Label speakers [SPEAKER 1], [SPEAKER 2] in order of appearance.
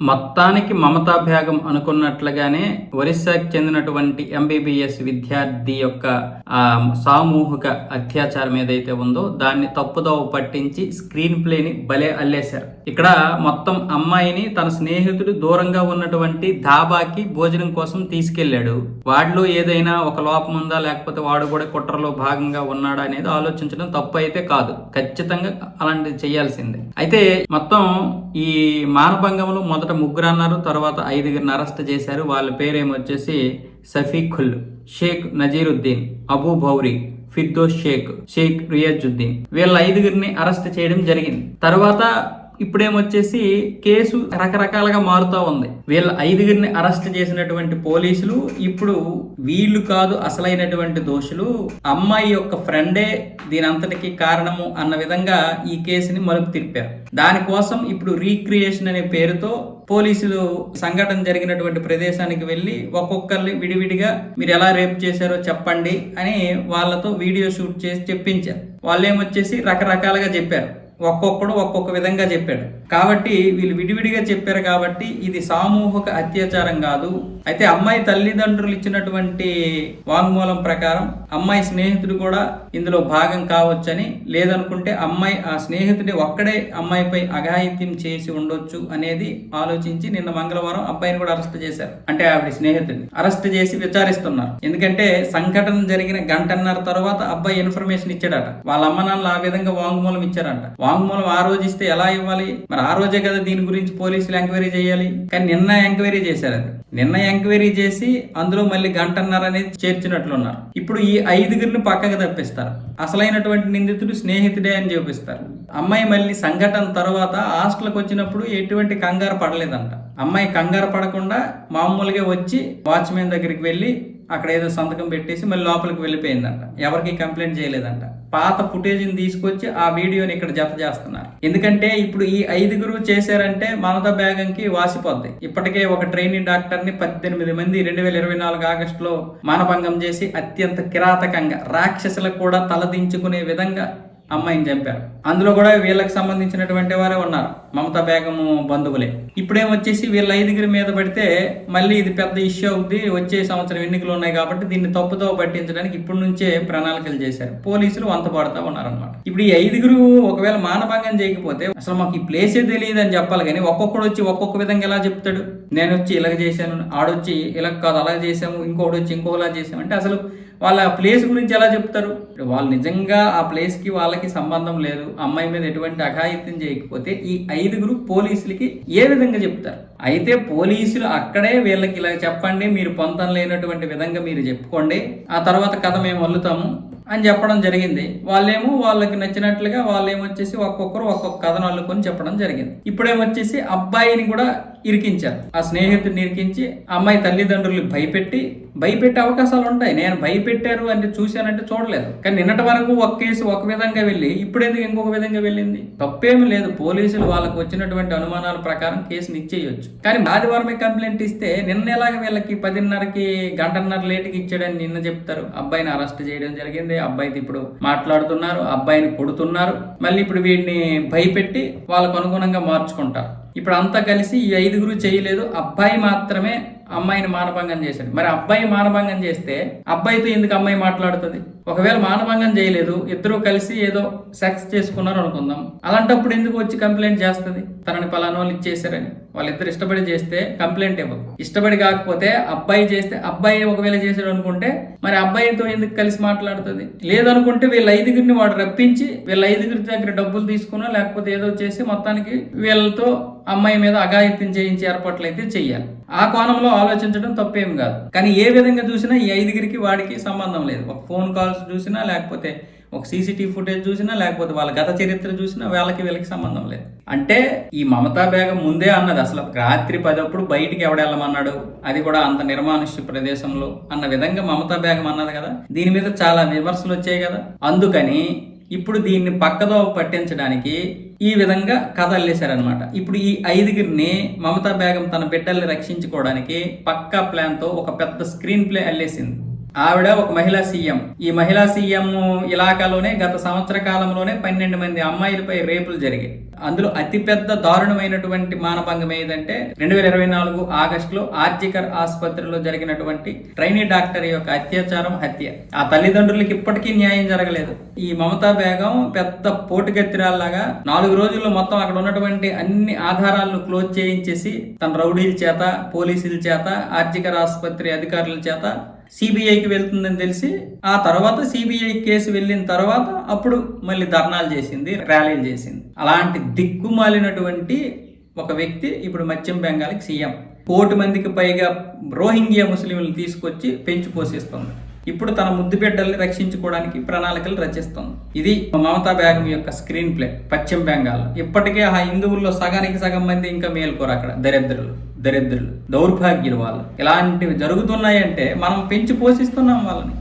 [SPEAKER 1] మొత్తానికి మమతా భేగం అనుకున్నట్లుగానే ఒరిస్సాకి చెందినటువంటి ఎంబీబీఎస్ విద్యార్థి యొక్క సామూహిక అత్యాచారం ఏదైతే ఉందో దాన్ని తప్పుదోవ పట్టించి స్క్రీన్ ప్లేని భలే అల్లేశారు. ఇక్కడ మొత్తం అమ్మాయిని తన స్నేహితుడు దూరంగా ఉన్నటువంటి ధాబాకి భోజనం కోసం తీసుకెళ్ళాడు వాడిలో ఏదైనా ఒక లోపం ఉందా లేకపోతే వాడు కూడా కుట్రలో భాగంగా ఉన్నాడా అనేది ఆలోచించడం తప్పు అయితే కాదు. ఖచ్చితంగా అలాంటిది చేయాల్సిందే. అయితే మొత్తం ఈ మానభంగంలో మొదటి ముగ్గురు అన్నారు తర్వాత ఐదుగురిని అరెస్ట్ చేశారు. వాళ్ళ పేరేమొచ్చేసి సఫీఖుల్ షేక్ నజీరుద్దీన్ అబూ భౌరి ఫిర్దోస్ షేక్ షేక్ రియాజుద్దీన్. వీళ్ళ ఐదుగురిని అరెస్ట్ చేయడం జరిగింది. తర్వాత ఇప్పుడేమొచ్చేసి కేసు రకరకాలుగా మారుతూ ఉంది. వీళ్ళ ఐదుగురిని అరెస్ట్ చేసినటువంటి పోలీసులు ఇప్పుడు వీళ్ళు కాదు అసలైనటువంటి దోషులు అమ్మాయి యొక్క ఫ్రెండే దీని అంతటికి కారణము అన్న విధంగా ఈ కేసుని మలుపు తిప్పారు. దానికోసం ఇప్పుడు రీక్రియేషన్ అనే పేరుతో పోలీసులు సంఘటన జరిగినటువంటి ప్రదేశానికి వెళ్ళి ఒక్కొక్కరిని విడివిడిగా మీరు ఎలా రేప్ చేశారో చెప్పండి అని వాళ్ళతో వీడియో షూట్ చేసి చెప్పించారు. వాళ్ళు ఏమొచ్చేసి రకరకాలుగా చెప్పారు. ఒక్కొక్కడు ఒక్కొక్క విధంగా చెప్పాడు. కాబట్టి వీళ్ళు విడివిడిగా చెప్పారు కాబట్టి ఇది సామూహిక అత్యాచారం కాదు. అయితే అమ్మాయి తల్లిదండ్రులు ఇచ్చినటువంటి వాంగ్మూలం ప్రకారం అమ్మాయి స్నేహితుడు కూడా ఇందులో భాగం కావచ్చని లేదనుకుంటే అమ్మాయి ఆ స్నేహితుడి ఒక్కడే అమ్మాయిపై అఘాయిత్యం చేసి ఉండొచ్చు అనేది ఆలోచించి నిన్న మంగళవారం అబ్బాయిని కూడా అరెస్ట్ చేశారు. అంటే ఆవిడ స్నేహితుడిని అరెస్ట్ చేసి విచారిస్తున్నారు. ఎందుకంటే సంఘటన జరిగిన గంటన్నర తర్వాత అబ్బాయి ఇన్ఫర్మేషన్ ఇచ్చాడట. వాళ్ళ అమ్మ నాన్నలు ఆ విధంగా వాంగ్మూలం ఇచ్చారంట. వాంగ్మూలం ఆ రోజు ఇస్తే ఎలా ఇవ్వాలి? మరి ఆ రోజే కదా దీని గురించి పోలీసులు ఎంక్వైరీ చేయాలి? కానీ నిన్న ఎంక్వైరీ చేశారు అది. నిన్న ఎంక్వైరీ చేసి అందులో మళ్ళీ గంటన్నర అనేది చేర్చినట్లున్నారు ఇప్పుడు ఈ ఐదుగురిని పక్కకు తప్పిస్తారు. అసలైనటువంటి నిందితుడు స్నేహితుడే అని చూపిస్తారు. అమ్మాయి మళ్ళీ సంఘటన తర్వాత హాస్టల్కి వచ్చినప్పుడు ఎటువంటి కంగారు పడలేదంట. అమ్మాయి కంగారు పడకుండా మామూలుగా వచ్చి వాచ్మెన్ దగ్గరికి వెళ్ళి అక్కడ ఏదో సంతకం పెట్టేసి మళ్ళీ లోపలికి వెళ్ళిపోయిందంట. ఎవరికి కంప్లైంట్ చేయలేదంట. పాత ఫుటేజ్ని తీసుకొచ్చి ఆ వీడియోని ఇక్కడ జత చేస్తున్నారు. ఎందుకంటే ఇప్పుడు ఈ ఐదుగురు చేశారంటే మమతా బ్యాగంకి వాసిపోద్ది. ఇప్పటికే ఒక ట్రైనింగ్ డాక్టర్ని పద్దెనిమిది మంది రెండు వేల ఇరవై నాలుగు ఆగస్టులో మానభంగం చేసి అత్యంత కిరాతకంగా రాక్షసులకు కూడా తలదించుకునే విధంగా అమ్మాయిని చంపారు. అందులో కూడా వీళ్ళకి సంబంధించినటువంటి వారే ఉన్నారు. మమతా బేగము బంధువులే. ఇప్పుడేం వచ్చేసి వీళ్ళ ఐదుగురి మీద పడితే మళ్ళీ ఇది పెద్ద ఇష్యూ అవుద్ది. వచ్చే సంవత్సరం ఎన్నికలు ఉన్నాయి కాబట్టి దీన్ని తప్పుతో పట్టించడానికి ఇప్పటి నుంచే ప్రణాళికలు చేశారు. పోలీసులు వంత పడతా ఉన్నారనమాట ఇప్పుడు ఈ ఐదుగురు ఒకవేళ మానభంగం చేయకపోతే అసలు మాకు ఈ ప్లేసే తెలియదు అని చెప్పాలి కానీ ఒక్కొక్కడు వచ్చి ఒక్కొక్క విధంగా ఎలా చెప్తాడు? నేను వచ్చి ఇలాగ చేశాను ఆడొచ్చి ఇలా కాదు అలా చేసాము ఇంకోటి వచ్చి ఇంకోలా చేసాము అంటే అసలు వాళ్ళ ప్లేస్ గురించి ఎలా చెప్తారు? వాళ్ళు నిజంగా ఆ ప్లేస్కి వాళ్ళకి సంబంధం లేదు. అమ్మాయి మీద ఎటువంటి అఘాయిత్యం చేయకపోతే ఈ ఐదుగురు పోలీసులకి ఏ విధంగా చెప్తారు? అయితే పోలీసులు అక్కడే వీళ్ళకి ఇలా చెప్పండి మీరు పొంతం లేనటువంటి విధంగా మీరు చెప్పుకోండి ఆ తర్వాత కథ మేము వల్లుతాము అని చెప్పడం జరిగింది. వాళ్ళేమో వాళ్ళకి నచ్చినట్లుగా వాళ్ళేమొచ్చేసి ఒక్కొక్కరు ఒక్కొక్క కథను అల్లుకొని చెప్పడం జరిగింది. ఇప్పుడేమొచ్చేసి అబ్బాయిని కూడా ఇరికించారు. ఆ స్నేహితుడిని ఇరికించి అమ్మాయి తల్లిదండ్రులు భయపెట్టి భయపెట్టే అవకాశాలు ఉంటాయి. నేను భయపెట్టారు అంటే చూశానంటే చూడలేదు. కానీ నిన్నటి వరకు ఒక కేసు ఒక విధంగా వెళ్ళి ఇప్పుడెందుకు ఇంకొక విధంగా వెళ్ళింది? తప్పేమీ లేదు. పోలీసులు వాళ్ళకు వచ్చినటువంటి అనుమానాల ప్రకారం కేసుని ఇచ్చేయొచ్చు కానీ ఆదివారమే కంప్లైంట్ ఇస్తే నిన్న ఎలాగ వీళ్ళకి పదిన్నరకి గంటన్నర లేటుకి ఇచ్చాడని నిన్న చెప్తారు. అబ్బాయిని అరెస్ట్ చేయడం జరిగింది. అబ్బాయితో ఇప్పుడు మాట్లాడుతున్నారు. అబ్బాయిని కొడుతున్నారు. మళ్ళీ ఇప్పుడు వీడిని భయపెట్టి వాళ్ళకు అనుగుణంగా మార్చుకుంటారు. ఇప్పుడు అంతా కలిసి ఈ ఐదుగురు చేయలేదు. అబ్బాయి మాత్రమే అమ్మాయిని మానభంగం చేశాడు. మరి అబ్బాయి మానభంగం చేస్తే అబ్బాయితో ఎందుకు అమ్మాయి మాట్లాడుతుంది? ఒకవేళ మానభంగం చేయలేదు ఇద్దరు కలిసి ఏదో సెక్స్ చేసుకున్నారు అనుకుందాం. అలాంటప్పుడు ఎందుకు వచ్చి కంప్లైంట్ చేస్తుంది? తనని పలానా వాళ్ళు ఇచ్చేసారని వాళ్ళిద్దరు ఇష్టపడి చేస్తే కంప్లైంట్ ఇవ్వదు. ఇష్టపడి కాకపోతే అబ్బాయి చేస్తే అబ్బాయి ఒకవేళ చేశాడు అనుకుంటే మరి అబ్బాయితో ఎందుకు కలిసి మాట్లాడుతుంది? లేదనుకుంటే వీళ్ళ ఐదుగురిని వాడు రప్పించి వీళ్ళ ఐదుగురి దగ్గర డబ్బులు తీసుకున్నా లేకపోతే ఏదో చేసి మొత్తానికి వీళ్ళతో అమ్మాయి మీద అఘాయిత్యం చేయించే ఏర్పాట్లు అయితే చెయ్యాలి. ఆ కోణంలో ఆలోచించడం తప్పేం కాదు. కానీ ఏ విధంగా చూసినా ఈ ఐదుగురికి వాడికి సంబంధం లేదు. ఒక ఫోన్ కాల్స్ చూసినా లేకపోతే ఒక సీసీటీవీ ఫుటేజ్ చూసినా లేకపోతే వాళ్ళ గత చరిత్ర చూసినా వాళ్ళకి వీళ్ళకి సంబంధం లేదు. అంటే ఈ మమతా బేగం ముందే అన్నది అసలు రాత్రి పదప్పుడు బయటికి ఎవడెళ్ళమన్నాడు అది కూడా అంత నిర్మానుష్య ప్రదేశంలో అన్న విధంగా మమతా బేగం అన్నది కదా? దీని మీద చాలా విమర్శలు వచ్చాయి కదా? అందుకని ఇప్పుడు దీన్ని పక్కదో పట్టించడానికి ఈ విధంగా కథ అల్లేశారనమాట ఇప్పుడు ఈ ఐదుగురిని మమతా బేగం తన బిడ్డల్ని రక్షించుకోవడానికి పక్కా ప్లాన్తో ఒక పెద్ద స్క్రీన్ ప్లే అల్లేసింది. ఆవిడ ఒక మహిళా సీఎం. ఈ మహిళా సీఎం ఇలాకాలోనే గత సంవత్సర కాలంలోనే పన్నెండు మంది అమ్మాయిలపై రేపులు జరిగాయి. అందులో అతిపెద్ద దారుణమైనటువంటి మానభంగం ఏదంటే రెండు వేల ఇరవై నాలుగు ఆగస్టులో ఆర్జికర్ ఆసుపత్రిలో జరిగినటువంటి ట్రైనీ డాక్టర్ యొక్క అత్యాచారం హత్య. ఆ తల్లిదండ్రులకి ఇప్పటికీ న్యాయం జరగలేదు. ఈ మమతా బేగం పెద్ద పోటుగత్తిరాల్లాగా నాలుగు రోజుల్లో మొత్తం అక్కడ ఉన్నటువంటి అన్ని ఆధారాలను క్లోజ్ చేయించేసి తన రౌడీల చేత పోలీసుల చేత ఆర్జికర్ ఆసుపత్రి అధికారుల చేత సిబిఐకి వెళ్తుందని తెలిసి ఆ తర్వాత సిబిఐ కేసు వెళ్ళిన తర్వాత అప్పుడు మళ్ళీ ధర్నాలు చేసింది ర్యాలీలు చేసింది. అలాంటి దిక్కుమాలినటువంటి ఒక వ్యక్తి ఇప్పుడు మత్స్యం బెంగాల్కి సీఎం. కోటి మందికి పైగా రోహింగ్యా ముస్లింలు తీసుకొచ్చి పెంచి పోషిస్తుంది ఇప్పుడు తన ముద్దు బిడ్డల్ని రక్షించుకోవడానికి ప్రణాళికలు రచిస్తుంది. ఇది మమతా బేగం యొక్క స్క్రీన్ ప్లే పశ్చిమ బెంగాల్. ఇప్పటికే ఆ హిందువుల్లో సగానికి సగం మంది ఇంకా మేల్కోరు అక్కడ దరిద్రులు. దరిద్రులు దౌర్భాగ్యులు వాళ్ళు. ఇలాంటివి జరుగుతున్నాయంటే మనం పెంచి పోషిస్తున్నాం వాళ్ళని.